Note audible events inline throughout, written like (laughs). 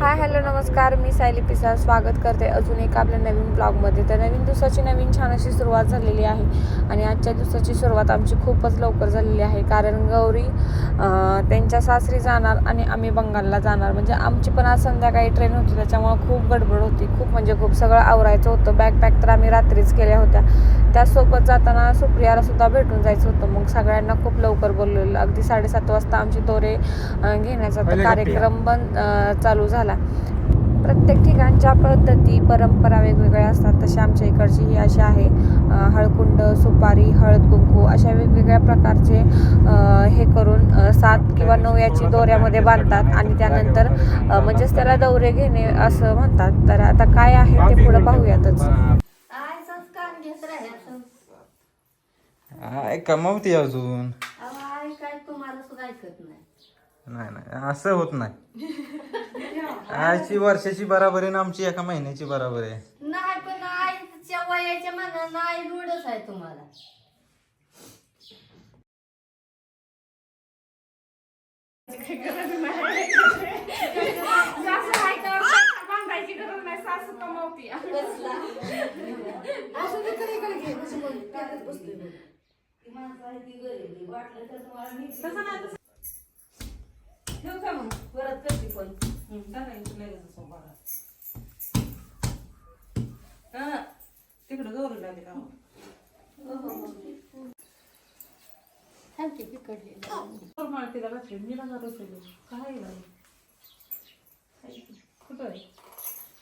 Hi hello नमस्कार. मी सायली पिसा स्वागत करते अजून एक आपल्या नवीन ब्लॉगमध्ये. तर नवीन दिवसाची नवीन छान अशी सुरुवात झालेली आहे आणि आजच्या दिवसाची सुरुवात आमची खूपच लवकर झालेली आहे. कारण गौरी त्यांच्या सासरी जाणार आणि आम्ही बंगालला जाणार. म्हणजे आमची पण आज संध्याकाळी ट्रेन होती त्याच्यामुळं खूप गडबड होती. खूप म्हणजे खूप सगळं आवरायचं होतं. बॅग पॅक तर आम्ही रात्रीच केल्या होत्या. त्यासोबत जाताना सुप्रियाला सुद्धा भेटून जायचं होतं. मग सगळ्यांना खूप लवकर बोलवलेलं अगदी साडेसात वाजता आमची दोरे घेण्याचा कार्यक्रम बंद चालू झाला. प्रत्येक ठिकाणच्या पद्धती परंपरा वेगवेगळ्या असतात. तशी आमच्या इकडची ही अशी आहे हळकुंड सुपारी हळद कुंकू अशा वेगवेगळ्या प्रकारचे हे करून सात किंवा नऊ याची दोऱ्यामध्ये बांधतात आणि त्यानंतर म्हणजेच त्याला दौरे घेणे असं म्हणतात. तर आता काय आहे ते पुढे पाहूयातच. कमावते अजून. काय तुम्हाला सुद्धा ऐकत नाही. नाही नाही. असं होत नाही. आयची वर्षाची बराबर आहे ना आमची एका महिन्याची बराबर आहे. नाही पण आईच्या वयाच्या मनानं आई रूढच आहे तुम्हाला. तिकडं गौरी लागली का माळतीला घातली मी ना रुपये काय कुठं आहे?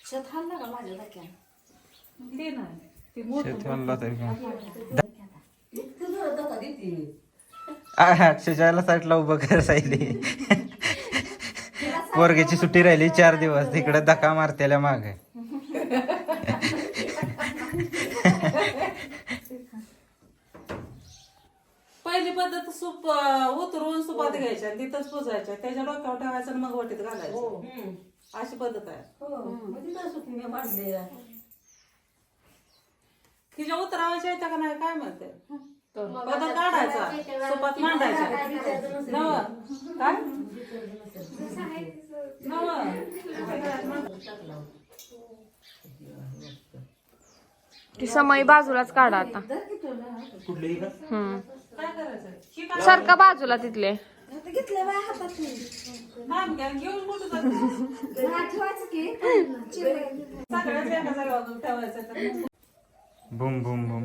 शेत हाणला का माझ्या धक्क्यानं ते नाही. ते मोठं अक्षरशःला साईडला उभं करायला पोरग्याची सुट्टी राहिली चार दिवस तिकडे धक्का मारतेल्या माग. पहिली पद्धत सूप अं, उतरवून सुपात घ्यायच्या आणि तिथंच पुजायच्या त्याच्या डोक्यावर ठेवायचं आणि मग वाटीत घालायचं. अशी पद्धत आहे. तिच्या उतरावायच्या येत्या का नाही काय म्हणते? पदर काढायचा. सुपात मांडायचा. नव. काय? नव. ती समय बाजूलाच काढा आता. हम्म. सारखा बाजूला तिथले. घेऊन बुम बुम बुम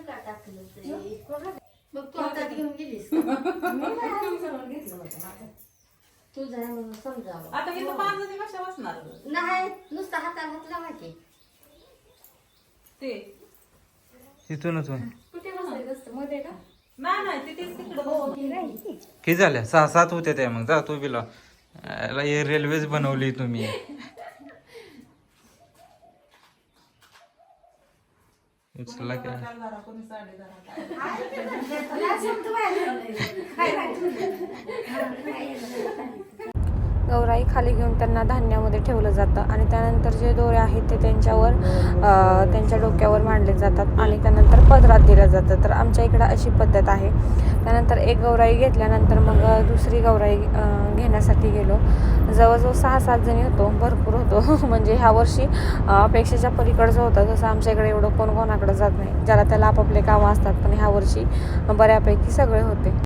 का टाकलं ते? मग तू हातात घेऊन गेलीस (laughs) तुझं आहे म्हणून समजावं. आता इथं पाच जणी कशा बसणार. नाही नुसतं हातात घातला माहिती ते. तिथूनच होय. कुठे बसायचं असतं मध्ये का? नाही नाही ते तेच तिकडं बसवून. किती झाल्या? सहा सात होत्या त्या मग. जा तू बिला. याला हे रेल्वेच बनवली तुम्ही. उचलला काय. गौराई खाली घेऊन त्यांना धान्यामध्ये ठेवलं जातं आणि त्यानंतर जे दोरे आहेत ते त्यांच्यावर त्यांच्या डोक्यावर मांडले जातात आणि त्यानंतर पदरात दिलं जातं तर आमच्या इकडं अशी पद्धत आहे. त्यानंतर एक गौराई घेतल्यानंतर मग दुसरी गौराई घेण्यासाठी गेलो. जवळजवळ सहा सात जणी होतो. भरपूर होतो. (laughs) म्हणजे ह्या वर्षी अपेक्षेच्या पलीकडचं होतं जसं आमच्या इकडे एवढं कोण कोणाकडे जात नाही. ज्याला त्याला आपापले कामं असतात. पण ह्या वर्षी बऱ्यापैकी सगळे होते.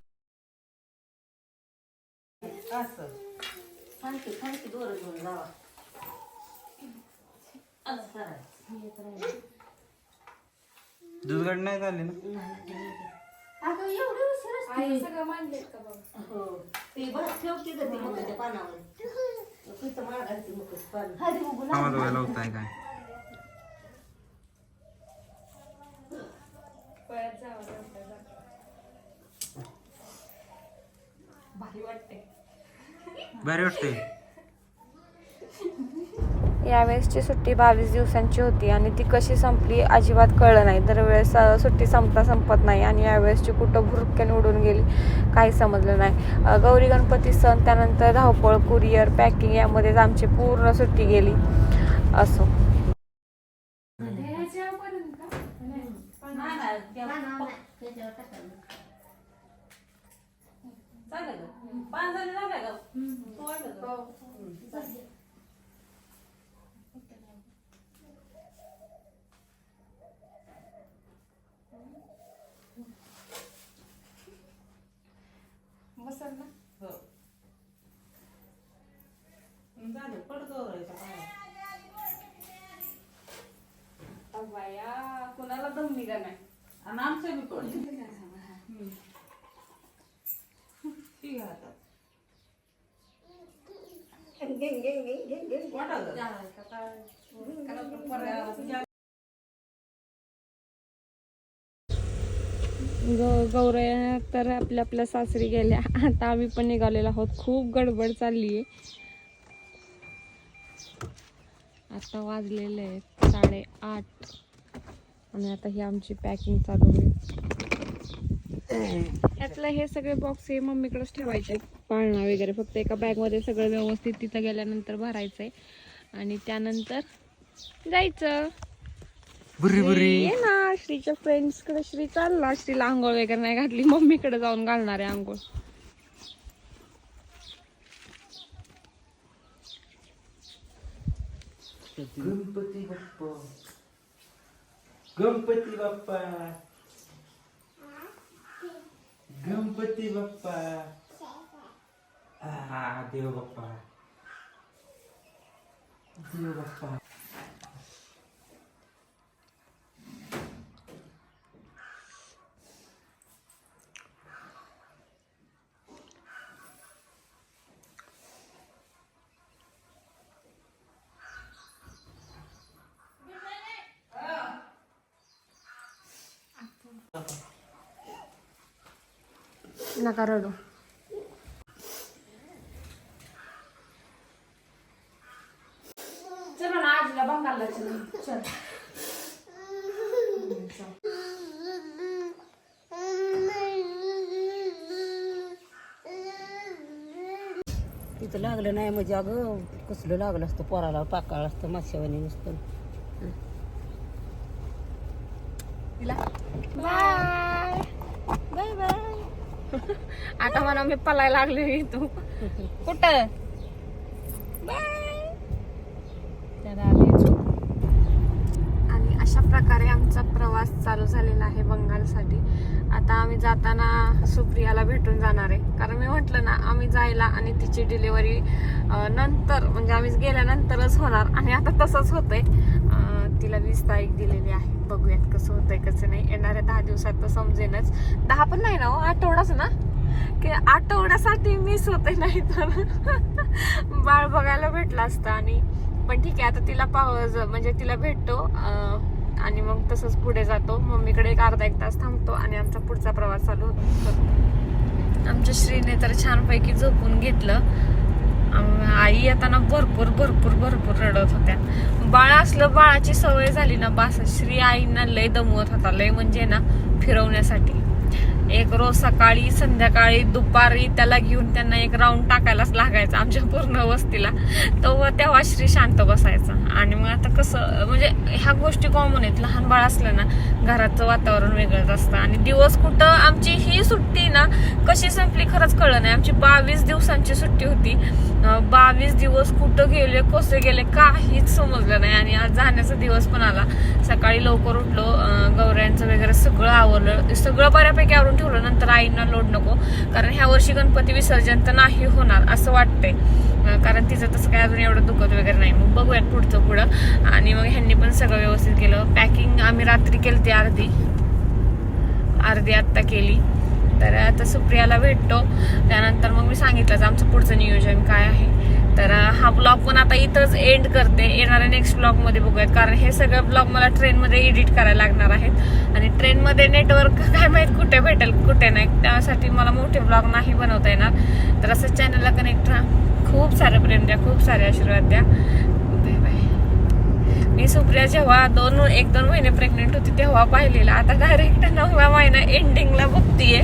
थांबते थांबते दोरं घेऊन जावा असं करायचं. दुधगड नाही झाली ना अगं एवढे उशीर असते हो ते बस ठेवते का ते मुगाच्या पानावर तिथं मागायची मुगाची पान हरी मुगू व्हायला होताय काय भारी वाटते यावेळेसची सुट्टी बावीस दिवसांची होती आणि ती कशी संपली अजिबात कळलं नाही. दरवेळेस सुट्टी संपता संपत नाही आणि यावेळेसची कुठं भुरक्याने उडून गेली काही समजलं नाही. गौरी गणपती सण त्यानंतर धावपळ कुरिअर पॅकिंग यामध्येच आमची पूर्ण सुट्टी गेली. असो. चालेल का? पाच जणी झाल्या का तू वाटलं का? बसल ना. हो. झालं पडतो. बाया कुणाला दम निघा नाही आणि आमच्या बी पडले ठीक आहे आता वाटलं ग गौरया तर आपल्या आपल्या सासरी गेल्या. आता आम्ही पण निघालेलो आहोत. खूप गडबड चालली आहे. आता वाजलेले आहेत साडेआठ. आणि आता ही आमची पॅकिंग चालू आहे. यातलं हे सगळे बॉक्स हे मम्मीकडेच ठेवायचे. पाळणा वगैरे फक्त एका बॅगमध्ये सगळं व्यवस्थित तिथं गेल्यानंतर भरायचं आहे आणि त्यानंतर जायचं. बुरी बुरी. ये ना श्रीच्या फ्रेंड्सकडे श्री चालला. श्रीला आंघोळ वगैरे नाही घातली. मम्मीकडे जाऊन घालणार आहे आंघोळ. गणपती बाप्पा. गणपती बाप्पा. गणपती बाप्पा. हा देव बाप्पा. देव बाप्पा. नका रडू. चलो ना आजीला बंगालला चल चल. तिथं लागलं नाही म्हणजे अगं कसलं लागलं असतं पोराला पाकाळ असतं माश्यावानी नुसतं बाय बाय बाय आता म्हणा मी पलायला लागले तू. कुठं? आणि अशा प्रकारे आमचा प्रवास चालू झालेला आहे बंगालसाठी. आता आम्ही जाताना सुप्रियाला भेटून जाणार आहे. कारण मी म्हटलं ना आम्ही जायला आणि तिची डिलिव्हरी नंतर म्हणजे आम्ही गेल्यानंतरच होणार. आणि आता तसंच होतंय. तिला वीस तारीख दिलेली आहे. बघूयात कसं होतंय कसं नाही. येणाऱ्या दहा दिवसात तर समजेनच. दहा पण नाही ना हो? आठवडाच ना? की आठवड्यासाठी मिस होते नाही तर. (laughs) बाळ बघायला भेटलं असतं आणि पण ठीक आहे आता तिला पाव म्हणजे तिला भेटतो आणि मग तसंच पुढे जातो. मम्मीकडे एक अर्धा एक तास थांबतो आणि आमचा पुढचा प्रवास चालू होतो. आमच्या श्रीने तर छानपैकी झोपून घेतलं. आई येताना भरपूर भरपूर भरपूर रडत होत्या. बाळ असलं बाळाची सवय झाली ना बास श्री आईंना लय दमवत होता. लय म्हणजे ना फिरवण्यासाठी. एक रोज सकाळी संध्याकाळी दुपारी त्याला घेऊन त्यांना एक राऊंड टाकायलाच लागायचा आमच्या पूर्ण वस्तीला. तो तेव्हा श्री शांत बसायचा. आणि मग आता कसं म्हणजे ह्या गोष्टी कॉमन आहेत. लहान बाळ असलं ना घराचं वातावरण वेगळंच असतं. आणि दिवस कुठं आमची ही सुट्टी ना कशी संपली खरंच कळलं नाही. आमची बावीस दिवसांची सुट्टी होती. बावीस दिवस कुठं गेले कसे गेले काहीच समजलं नाही. आणि आज जाण्याचा दिवस पण आला. सकाळी लवकर उठलो. गौऱ्यांचं वगैरे सगळं आवरलं. सगळं बऱ्यापैकी आवरून ठेवलं नंतर आईंना लोड नको. कारण ह्या वर्षी गणपती विसर्जन तर नाही होणार असं वाटतंय. कारण तिचं तसं काय अजून एवढं दुखत वगैरे नाही. मग बघूयात पुढचं पुढं. आणि मग ह्यांनी पण सगळं व्यवस्थित केलं. पॅकिंग आम्ही रात्री केली ती अर्धी. अर्धी आत्ता केली. तर आता सुप्रियाला भेटतो. त्यानंतर मग मी सांगितलंच आमचं पुढचं नियोजन काय आहे? तर हा ब्लॉग पण आता इथंच एंड करते. येणाऱ्या नेक्स्ट ब्लॉगमध्ये बघूयात. कारण हे सगळं ब्लॉग मला ट्रेनमध्ये एडिट करायला लागणार आहेत. आणि ट्रेनमध्ये नेटवर्क (laughs) काय माहीत कुठे भेटेल कुठे नाही. त्यासाठी मला मोठे ब्लॉग नाही बनवता येणार. तर असं चॅनलला कनेक्ट राहा. खूप सारे प्रेम द्या खूप सारे आशीर्वाद द्या. Bye bye. मी सुप्रिया जेव्हा दोन एक दोन महिने प्रेग्नेंट होती तेव्हा पाहिलेला. आता डायरेक्ट नवव्या महिना एंडिंगला बघतीये.